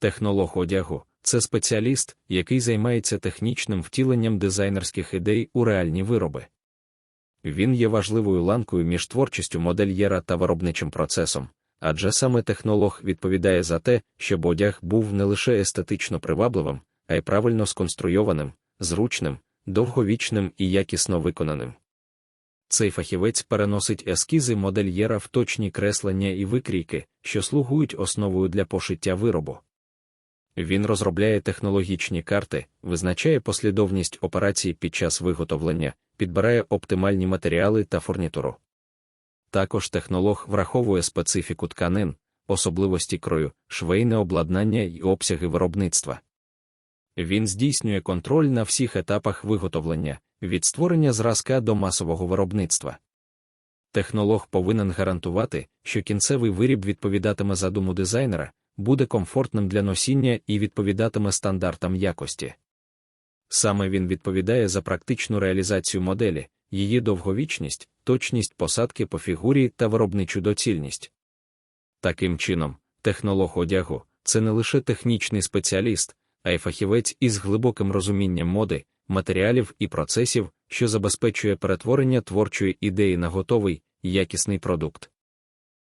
Технолог одягу це спеціаліст, який займається технічним втіленням дизайнерських ідей у реальні вироби. Він є важливою ланкою між творчістю модельєра та виробничим процесом, адже саме технолог відповідає за те, щоб одяг був не лише естетично привабливим, а й правильно сконструйованим, зручним, довговічним і якісно виконаним. Цей фахівець переносить ескізи модельєра в точні креслення і викрійки, що слугують основою для пошиття виробу. Він розробляє технологічні карти, визначає послідовність операцій під час виготовлення, підбирає оптимальні матеріали та фурнітуру. Також технолог враховує специфіку тканин, особливості крою, швейне обладнання і обсяги виробництва. Він здійснює контроль на всіх етапах виготовлення, від створення зразка до масового виробництва. Технолог повинен гарантувати, що кінцевий виріб відповідатиме задуму дизайнера, буде комфортним для носіння і відповідатиме стандартам якості. Саме він відповідає за практичну реалізацію моделі, її довговічність, точність посадки по фігурі та виробничу доцільність. Таким чином, технолог одягу це не лише технічний спеціаліст, а й фахівець із глибоким розумінням моди, матеріалів і процесів, що забезпечує перетворення творчої ідеї на готовий, якісний продукт.